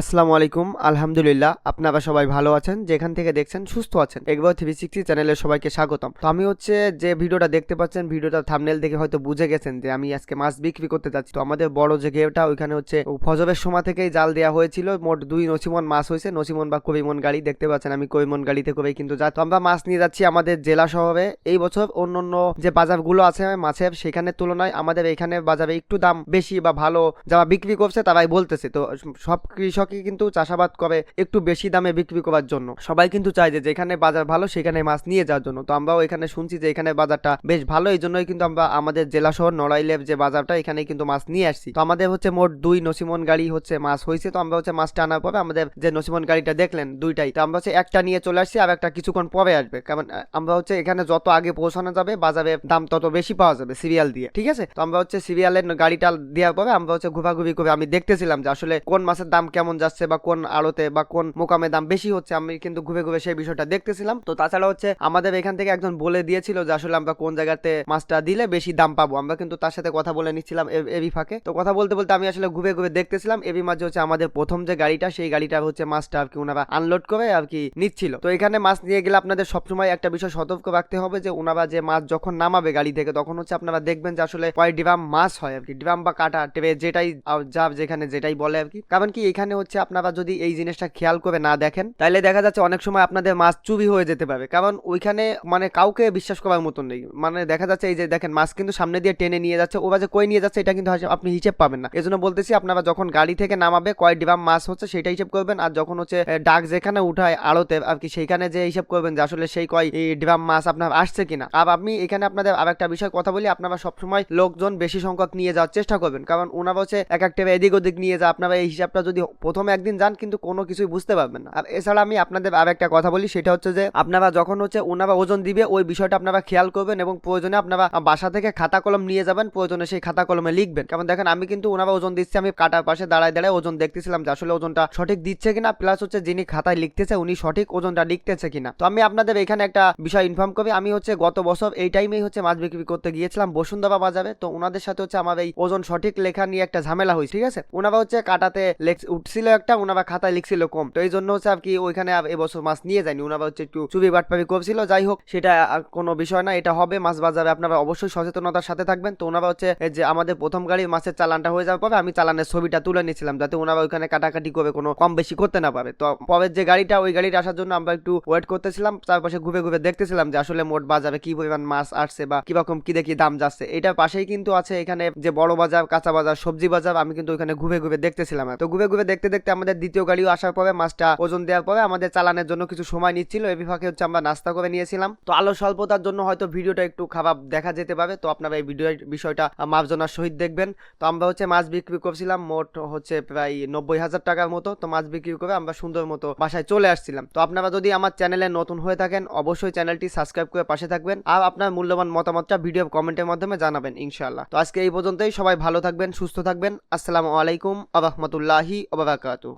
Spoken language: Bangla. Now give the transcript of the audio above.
আসসালামু আলাইকুম, আলহামদুলিল্লাহ। আপনারা সবাই ভালো আছেন, যেখান থেকে দেখছেন সুস্থ আছেন। এগবার থ্রি সিক্সটি চ্যানেলের সবাইকে স্বাগতম। তো আমি হচ্ছে যে ভিডিওটা দেখতে পাচ্ছেন, ভিডিওটা থামনেল দেখে হয়তো বুঝে গেছেন যে আমি আজকে মাছ বিক্রি করতে যাচ্ছি। তো আমাদের বড় যে গেটা ওইখানে হচ্ছে ফজরের সময় থেকেই জাল দেওয়া হয়েছিল। মোট দুই নসিমন মাছ হয়েছে, নসিমন বা কবিমন গাড়ি, দেখতে পাচ্ছেন আমি কবিমন গাড়িতে করেই কিন্তু যা। তো আমরা মাছ নিয়ে যাচ্ছি আমাদের জেলা শহরে। এই বছর অন্য অন্য যে বাজারগুলো আছে মাছের, সেখানের তুলনায় আমাদের এখানে বাজারে একটু দাম বেশি বা ভালো যারা বিক্রি করছে তারাই বলতেছে। তো সব কৃষকই কিন্তু চাষাবাদ করে একটু বেশি দামে বিক্রি করার জন্য। সবাই কিন্তু চায় যে যেখানে বাজার ভালো সেখানে মাছ নিয়ে যাওয়ার জন্য। তো আমরাও এখানে শুনছি যে এখানে বাজারটা বেশ ভালো, এই জন্যই কিন্তু আমরা আমাদের জেলা শহর নড়াইলের যে বাজারটা এখানে কিন্তু মাছ নিয়ে আসছি। তো আমাদের হচ্ছে মোট দুই নসিমন গাড়ি হচ্ছে মাছ হয়েছে তো আমরা হচ্ছে মাছটা আনার পরে আমাদের যে নসিমন গাড়িটা দেখলেন দুইটাই, তো আমরা হচ্ছে একটা নিয়ে চলে আসছি আর একটা কিছুক্ষণ পরে আসবে। কারণ আমরা হচ্ছে এখানে যত আগে পৌঁছানো যাবে, বাজারে দাম তত বেশি পাওয়া যাবে সিরিয়াল দিয়ে, ঠিক আছে? তো আমরা হচ্ছে সিরিয়ালের গাড়িটা দেওয়ার পরে আমরা হচ্ছে ঘুরাঘুরি করে আমি দেখতেছিলাম যে আসলে কোন মাছের দাম কেমন যাচ্ছে বা কোন আড়তে বা কোন মোকামে দাম বেশি হচ্ছে, আমি কিন্তু ঘুরে ঘুরে সেই বিষয়টা দেখতেছিলাম। তো তাছাড়া হচ্ছে আমাদের এখান থেকে একজন বলে দিয়েছিল যে আসলে আমরা কোন জায়গাতে মাছটা দিলে বেশি দাম পাবো। আমরা কিন্তু তার সাথে কথা বলে নিচ্ছিলাম এবি ফাঁকে। তো কথা বলতে বলতে আমি আসলে ঘুরে ঘুরে দেখতেছিলাম, এবি মাঝে হচ্ছে আমাদের প্রথম যে গাড়িটা, সেই গাড়িটা হচ্ছে মাছটা আর কি ওনারা আনলোড করে আর কি নিচ্ছিল। তো এখানে মাছ নিয়ে গেলে আপনাদের সবসময় একটা বিষয় সতর্ক রাখতে হবে যে ওনারা যে মাছ যখন নামাবে গাড়ি থেকে, তখন হচ্ছে আপনারা দেখবেন যে আসলে কয় ডিরাম মাছ হয় আর কি। ডিরাম বা কাটা টেবে যেটাই যা যেখানে যেটাই বলে আর কি। কারণ কি এখানে হচ্ছে আপনারা যদি এই জিনিসটা খেয়াল করে না দেখেন তাহলে দেখা যাচ্ছে অনেক সময় আপনাদের মাছ চুরি হয়ে যেতে পারে। কারণ ওইখানে মানে কাউকে বিশ্বাস করার মতন নেই। মানে দেখা যাচ্ছে এই যে দেখেন, মাছ কিন্তু সামনে দিয়ে টেনে নিয়ে যাচ্ছে, ওরা যে কই নিয়ে যাচ্ছে এটা কিন্তু আপনি হিসেব পাবেন না। এজন্য বলতেছি আপনারা যখন গাড়ি থেকে নামাবে, কয় ডিরাম মাছ হচ্ছে সেটা হিসেব করবেন, আর যখন হচ্ছে ডাক যেখানে উঠায় আড়তে আর কি সেইখানে যে হিসেব করবেন যে আসলে সেই কয় ডিরাম মাছ আপনার আসছে কিনা। আর আপনি এখানে আপনাদের আর একটা বিষয় কথা বলি, আপনারা সবসময় লোকজন বেশি সংখ্যক নিয়ে যাওয়ার চেষ্টা করবেন। কারণ ওনারা হচ্ছে এক একটা এদিক ওদিক নিয়ে যা আপনারা এই হিসাবটা যদি প্রথমে একদিন যান, কিন্তু কোনো কিছুই বুঝতে পারবেন না। আর এছাড়া আমি আপনাদের আর একটা কথা বলি, সেটা হচ্ছে যে আপনারা যখন হচ্ছে ওনারা ওজন দিবে, ওই বিষয়টা আপনারা খেয়াল করবেন এবং প্রয়োজনে আপনারা বাসা থেকে খাতা কলম নিয়ে যাবেন, প্রয়োজনে সেই খাতা কলমে লিখবেন। কারণ দেখেন, আমি কিন্তু ওনারা ওজন দিচ্ছি, আমি কাটার পাশে দাঁড়ায় দাঁড়ায় ওজন দেখতেছিলাম যে আসলে ওজনটা সঠিক দিচ্ছে কিনা প্লাস হচ্ছে যিনি খাতায় লিখতেছে, উনি সঠিক ওজনটা লিখতেছে কিনা। তো আমি আপনাদের এখানে একটা বিষয় ইনফর্ম করি, আমি হচ্ছে গত বছর এই টাইমেই হচ্ছে মাছ বিক্রি করতে গিয়েছিলাম, বসুন্ধরা বাজারে। তো ওনাদের সাথে হচ্ছে আমার এই ওজন সঠিক লেখা নিয়ে একটা ঝামেলা হয়েছে, ঠিক আছে? ওনারা হচ্ছে কাটাতে লেখ- উঠছিল একটা ওনারা খাতায় লিখছিল কম। তো এই জন্য হচ্ছে আর কি ওইখানে এবছর মাছ নিয়ে যায়নি। ওনারা হচ্ছে একটু চুবি বাটপাবি করছিল। যাই হোক, সেটা কোনো বিষয় না, এটা হবে। মাছ বাজারে আপনারা অবশ্যই সচেতনতার সাথে থাকবেন। তো ওনারা হচ্ছে যে আমাদের প্রথম গাড়ি মাছের চালানটা হয়ে যাওয়ার পরে আমি চালানের ছবিটা তুলে নিয়েছিলাম, যাতে ওনারা ওইখানে কাটাকাটি করে কোনো কম বেশি করতে না পারে। তো পরের যে গাড়িটা, ওই গাড়িটা আসার জন্য আমরা একটু ওয়েট করতেছিলাম। চারপাশে ঘুরে ঘুরে দেখতেছিলাম যে আসলে মোট বাজারে কি পরিমাণ মাছ আসছে বা কীরকম, কি দেখি দাম যাচ্ছে। এটার পাশেই কিন্তু আছে এখানে যে বড় বাজার, কাঁচা বাজার, সবজি বাজার, আমি কিন্তু ওইখানে ঘুরে ঘুরে দেখতেছিলাম তো ঘুরে ঘুরে দেখতে দেখতে আমাদের দ্বিতীয় গাড়িও আসার পরে, মাছটা ওজন দেওয়ার পরে আমাদের চালানের জন্য কিছু সময় নিচ্ছিল। এই বিভাগে হচ্ছে আমরা নাস্তা করে নিয়েছিলাম। তো আলো স্বল্পতার জন্য হয়তো ভিডিওটা একটু খারাপ দেখা যেতে পারে। তো আপনারা এই ভিডিও বিষয়টা মার্জনার সহিত দেখবেন। তো আমরা হচ্ছে মাছ বিক্রি করছিলাম মোট হচ্ছে প্রায় নব্বই হাজার টাকার মতো। তো মাছ বিক্রি করে আমরা সুন্দর মতো বাসায় চলে আসছিলাম। তো আপনারা যদি আমার চ্যানেলে নতুন হয়ে থাকেন, অবশ্যই চ্যানেলটি সাবস্ক্রাইব করে পাশে থাকবেন। আর আপনার মূল্যবান মতামতটা ভিডিও কমেন্টের মাধ্যমে জানাবেন, ইনশাআল্লাহ। তো আজকে এই পর্যন্তই। সবাই ভালো থাকবেন, সুস্থ থাকবেন। আসসালামু আলাইকুম আ wabarakatuh.